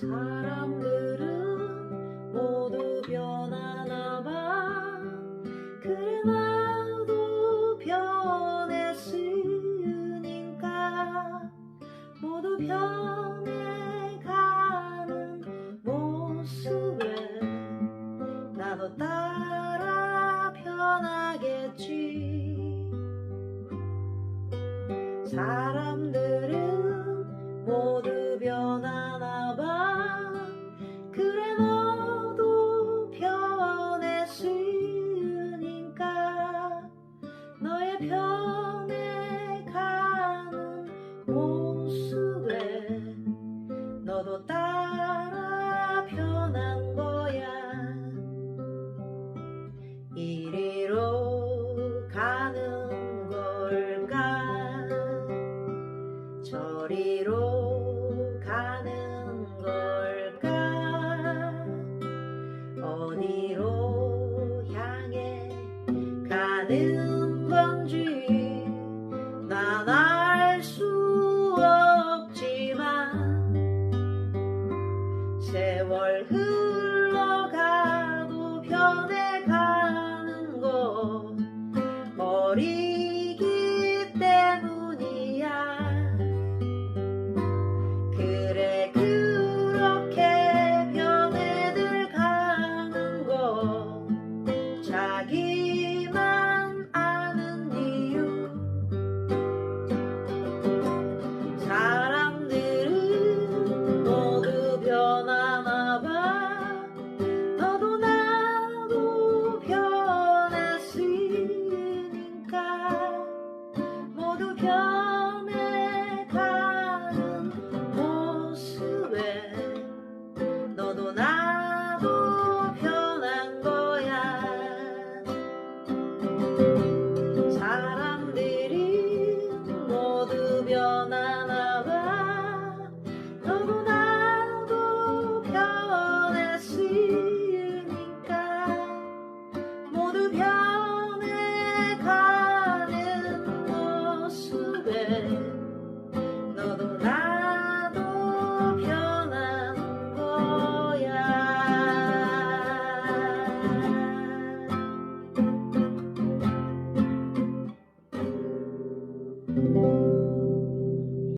사람들은 모두 변하나 봐. 그래 나도 변했으니까. 모두 변해가는 모습에 나도 따라 변하겠지 변해가는 모습에 너도 따라 변한 거야. 이리로 가는 걸까? 저리로 가는 걸까? 어디로 향해 가는 again.